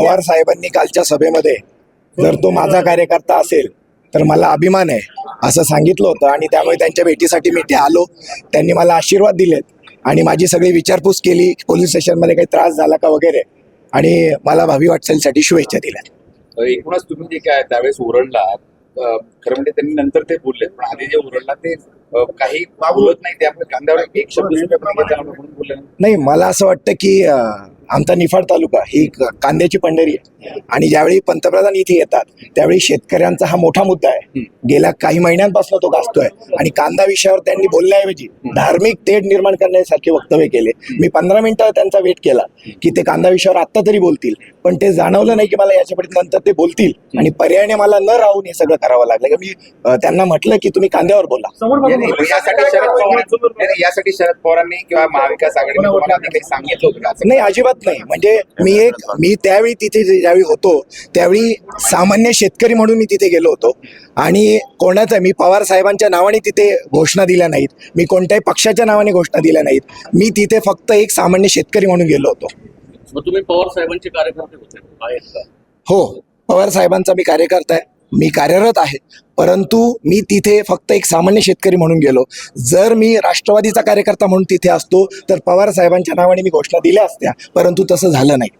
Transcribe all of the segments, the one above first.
पवार साहेबांनी कालच्या सभेमध्ये जर तो माझा कार्यकर्ता असेल तर मला अभिमान आहे असं सांगितलं होतं. आणि त्यामुळे त्यांच्या भेटीसाठी मी ते आलो. त्यांनी मला आशीर्वाद दिलेत. आणि माझी सगळी विचारपूस केली पोलीस स्टेशनमध्ये काही त्रास झाला का वगैरे. आणि मला भावी वाटचालीसाठी शुभेच्छा दिल्या. एकूणच तुम्ही जे काय त्यावेळेस ओरडलात अ, खरं म्हणजे त्यांनी नंतर ते बोलले पण आधी जे ओरडला ते काही बोलत नाही. ते आपण कांद्यावर एक शब्द नाही. मला असं वाटतं की आमचा निफाड तालुका ही कांद्याची पंढरी आहे. आणि ज्यावेळी पंतप्रधान इथे येतात त्यावेळी शेतकऱ्यांचा हा मोठा मुद्दा आहे. गेल्या काही महिन्यांपासून तो गाजतोय. आणि कांदा विषयावर त्यांनी बोलण्याऐवजी धार्मिक तेढ निर्माण करण्यासारखे वक्तव्य केले. मी पंधरा मिनिटं त्यांचा वेट केला की ते कांदा विषयावर आत्ता तरी बोलतील. पण ते जाणवलं नाही की मला याच्यापुढे नंतर ते बोलतील. आणि पर्यायाने मला न राहून हे सगळं करावं लागलं. मी त्यांना म्हटलं की तुम्ही कांद्यावर बोला. यासाठी शरद पवार याने- यासाठी शरद पवारांनी किंवा महाविकास आघाडीने सांगितलं होतं नाही अजिबात नाही. म्हणजे मी एक मी त्यावेळी तिथे ज्यावेळी होतो त्यावेळी सामान्य शेतकरी म्हणून मी तिथे गेलो होतो. आणि कोणाचं मी पवार साहेबांच्या नावाने तिथे घोषणा दिल्या नाहीत. मी कोणत्याही पक्षाच्या नावाने घोषणा दिल्या नाहीत. मी तिथे फक्त एक सामान्य शेतकरी म्हणून गेलो होतो. तुम्ही पवार साहेबांचे कार्यकर्ते होते. हो पवार साहेबांचा मी कार्यकर्ता आहे. मी कार्यरत आहे. परंतु मी तिथे फक्त एक सामान्य शेतकरी म्हणून गेलो. जर मी राष्ट्रवादीचा कार्यकर्ता म्हणून तिथे असतो तर पवार साहेबांच्या नावाने मी घोषणा दिल्या असत्या. परंतु तसं झालं नाही.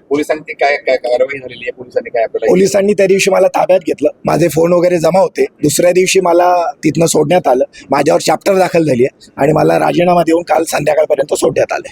पोलिसांची काय काय कारवाई झालेली आहे? पोलिसांनी काय आपल्याला पोलिसांनी त्या दिवशी मला ताब्यात घेतलं. माझे फोन वगैरे जमा होते. दुसऱ्या दिवशी मला तिथनं सोडण्यात आलं. माझ्यावर चॅप्टर दाखल झाली आहे आणि मला राजीनामा देऊन काल संध्याकाळपर्यंत सोडण्यात आलं